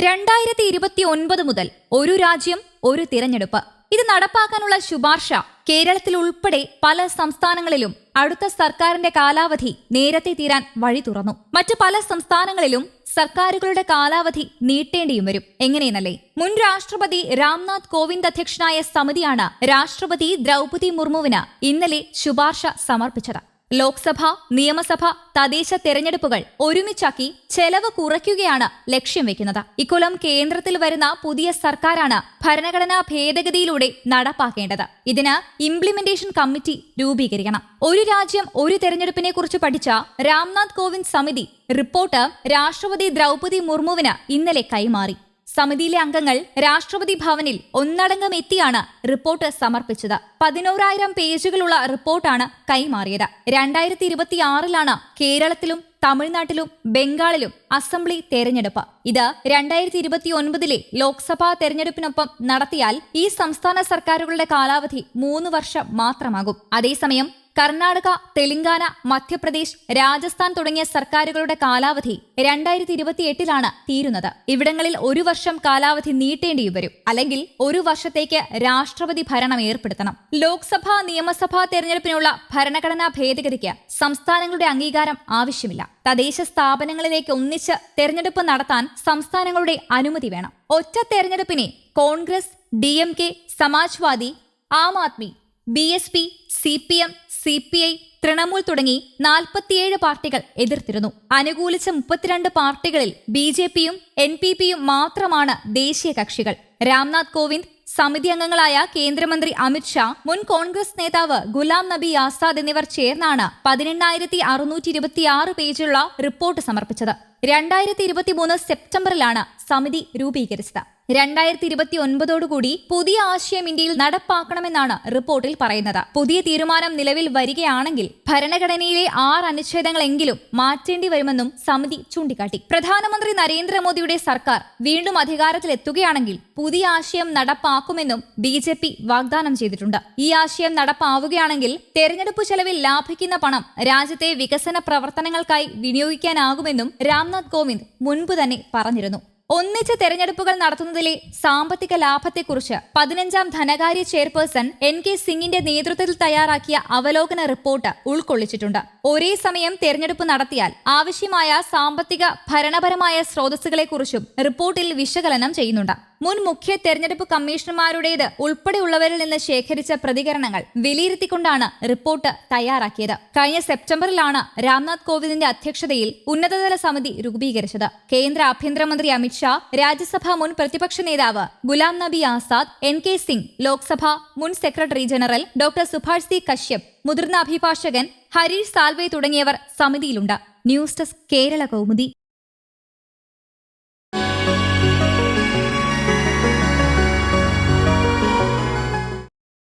രണ്ടായിരത്തി ഇരുപത്തി ഒൻപത് മുതൽ ഒരു രാജ്യം ഒരു തിരഞ്ഞെടുപ്പ്. ഇത് നടപ്പാക്കാനുള്ള ശുപാർശ കേരളത്തിൽ ഉൾപ്പെടെ പല സംസ്ഥാനങ്ങളിലും അടുത്ത സർക്കാരിന്റെ കാലാവധി നേരത്തെ തീരാൻ വഴി തുറന്നു. മറ്റു പല സംസ്ഥാനങ്ങളിലും സർക്കാരുകളുടെ കാലാവധി നീട്ടേണ്ടിയും വരും. എങ്ങനെയെന്നല്ലേ? മുൻ രാഷ്ട്രപതി രാംനാഥ് കോവിന്ദ് അധ്യക്ഷനായ സമിതിയാണ് രാഷ്ട്രപതി ദ്രൗപതി മുർമുവിന് ഇന്നലെ ശുപാർശ സമർപ്പിച്ചത്. ലോക്സഭ നിയമസഭ തദ്ദേശ തെരഞ്ഞെടുപ്പുകൾ ഒരുമിച്ചാക്കി ചെലവ് കുറയ്ക്കുകയാണ് ലക്ഷ്യം വെക്കുന്നത്. ഇക്കൊല്ലം കേന്ദ്രത്തിൽ വരുന്ന പുതിയ സർക്കാരാണ് ഭരണഘടനാ ഭേദഗതിയിലൂടെ നടപ്പാക്കേണ്ടത്. ഇതിന് ഇംപ്ലിമെന്റേഷൻ കമ്മിറ്റി രൂപീകരിക്കണം. ഒരു രാജ്യം ഒരു തെരഞ്ഞെടുപ്പിനെ കുറിച്ച് പഠിച്ച രാംനാഥ് കോവിന്ദ് സമിതി റിപ്പോർട്ട് രാഷ്ട്രപതി ദ്രൗപതി മുർമുവിന് ഇന്നലെ കൈമാറി. സമിതിയിലെ അംഗങ്ങൾ രാഷ്ട്രപതി ഭവനിൽ ഒന്നടങ്കം എത്തിയാണ് റിപ്പോർട്ട് സമർപ്പിച്ചത്. പതിനോരായിരം പേജുകളുള്ള റിപ്പോർട്ടാണ് കൈമാറിയത്. രണ്ടായിരത്തി ഇരുപത്തിയാറിലാണ് കേരളത്തിലും തമിഴ്നാട്ടിലും ബംഗാളിലും അസംബ്ലി തെരഞ്ഞെടുപ്പ്. ഇത് രണ്ടായിരത്തി ഇരുപത്തി ഒൻപതിലെ ലോക്സഭാ തെരഞ്ഞെടുപ്പിനൊപ്പം നടത്തിയാൽ ഈ സംസ്ഥാന സർക്കാരുകളുടെ കാലാവധി മൂന്ന് വർഷം മാത്രമാകും. അതേസമയം കർണാടക തെലങ്കാന മധ്യപ്രദേശ് രാജസ്ഥാൻ തുടങ്ങിയ സർക്കാരുകളുടെ കാലാവധി രണ്ടായിരത്തി ഇരുപത്തിയെട്ടിലാണ് തീരുന്നത്. ഇവിടങ്ങളിൽ ഒരു വർഷം കാലാവധി നീട്ടേണ്ടി വരും. അല്ലെങ്കിൽ ഒരു വർഷത്തേക്ക് രാഷ്ട്രപതി ഭരണം ഏർപ്പെടുത്തണം. ലോക്സഭാ നിയമസഭാ തെരഞ്ഞെടുപ്പിനുള്ള ഭരണഘടനാ ഭേദഗതിക്ക് സംസ്ഥാനങ്ങളുടെ അംഗീകാരം ആവശ്യമില്ല. തദ്ദേശ സ്ഥാപനങ്ങളിലേക്ക് ഒന്നിച്ച് തെരഞ്ഞെടുപ്പ് നടത്താൻ സംസ്ഥാനങ്ങളുടെ അനുമതി വേണം. ഒറ്റ തെരഞ്ഞെടുപ്പിനെ Congress D M K Samajwadi Aam Aadmi B S P C P M C P I Trinamool തുടങ്ങി നാൽപ്പത്തിയേഴ് പാർട്ടികൾ എതിർത്തിരുന്നു. അനുകൂലിച്ച മുപ്പത്തിരണ്ട് പാർട്ടികളിൽ ബി ജെ പിയും എൻ പി പിയും മാത്രമാണ് ദേശീയ കക്ഷികൾ. രാംനാഥ് കോവിന്ദ് സമിതി അംഗങ്ങളായ കേന്ദ്രമന്ത്രി അമിത്ഷാ മുൻ കോൺഗ്രസ് നേതാവ് ഗുലാം നബി ആസാദ് എന്നിവർ ചേർന്നാണ് പതിനെണ്ണായിരത്തി അറുന്നൂറ്റി ഇരുപത്തിയാറ് പേജുള്ള റിപ്പോർട്ട് സമർപ്പിച്ചത്. രണ്ടായിരത്തി ഇരുപത്തി മൂന്ന് സെപ്റ്റംബറിലാണ് സമിതി രൂപീകരിച്ചത്. രണ്ടായിരത്തി ഇരുപത്തി ഒൻപതോടുകൂടി പുതിയ ആശയം ഇന്ത്യയിൽ നടപ്പാക്കണമെന്നാണ് റിപ്പോർട്ടിൽ പറയുന്നത്. പുതിയ തീരുമാനം നിലവിൽ വരികയാണെങ്കിൽ ഭരണഘടനയിലെ ആറ് അനുച്ഛേദങ്ങളെങ്കിലും മാറ്റേണ്ടി വരുമെന്നും സമിതി ചൂണ്ടിക്കാട്ടി. പ്രധാനമന്ത്രി നരേന്ദ്രമോദിയുടെ സർക്കാർ വീണ്ടും അധികാരത്തിലെത്തുകയാണെങ്കിൽ പുതിയ ആശയം നടപ്പാക്കുമെന്നും ബി ജെ പി വാഗ്ദാനം ചെയ്തിട്ടുണ്ട്. ഈ ആശയം നടപ്പാവുകയാണെങ്കിൽ തെരഞ്ഞെടുപ്പ് ചെലവിൽ ലാഭിക്കുന്ന പണം രാജ്യത്തെ വികസന പ്രവർത്തനങ്ങൾക്കായി വിനിയോഗിക്കാനാകുമെന്നും രാംനാഥ് കോവിന്ദ് മുൻപ് തന്നെ പറഞ്ഞിരുന്നു. ഒന്നിച്ച് തെരഞ്ഞെടുപ്പുകൾ നടത്തുന്നതിലെ സാമ്പത്തിക ലാഭത്തെക്കുറിച്ച് പതിനഞ്ചാം ധനകാര്യ ചെയർപേഴ്സൺ എൻ കെ സിംഗിന്റെ നേതൃത്വത്തിൽ തയ്യാറാക്കിയ അവലോകന റിപ്പോർട്ട് ഉൾക്കൊള്ളിച്ചിട്ടുണ്ട്. ഒരേ സമയം തെരഞ്ഞെടുപ്പ് നടത്തിയാൽ ആവശ്യമായ സാമ്പത്തിക ഭരണപരമായ സ്രോതസ്സുകളെക്കുറിച്ചും റിപ്പോർട്ടിൽ വിശകലനം ചെയ്യുന്നുണ്ട്. മുൻ മുഖ്യ തെരഞ്ഞെടുപ്പ് കമ്മീഷണർമാരുടേത് ഉൾപ്പെടെയുള്ളവരിൽ നിന്ന് ശേഖരിച്ച പ്രതികരണങ്ങൾ വിലയിരുത്തിക്കൊണ്ടാണ് റിപ്പോർട്ട് തയ്യാറാക്കിയത്. കഴിഞ്ഞ സെപ്റ്റംബറിലാണ് രാംനാഥ് കോവിന്ദിന്റെ അധ്യക്ഷതയിൽ ഉന്നതതല സമിതി രൂപീകരിച്ചത്. കേന്ദ്ര ആഭ്യന്തരമന്ത്രി അമിത്ഷാ രാജ്യസഭാ മുൻ പ്രതിപക്ഷ നേതാവ് ഗുലാം നബി ആസാദ് എൻ കെ സിംഗ് ലോക്സഭ മുൻ secretary general doctor Subhash C. Kashyap മുതിർന്ന അഭിഭാഷകൻ ഹരീഷ് സാൽവെ തുടങ്ങിയവർ സമിതിയിലുണ്ട്. News desk Kerala Kaumudi.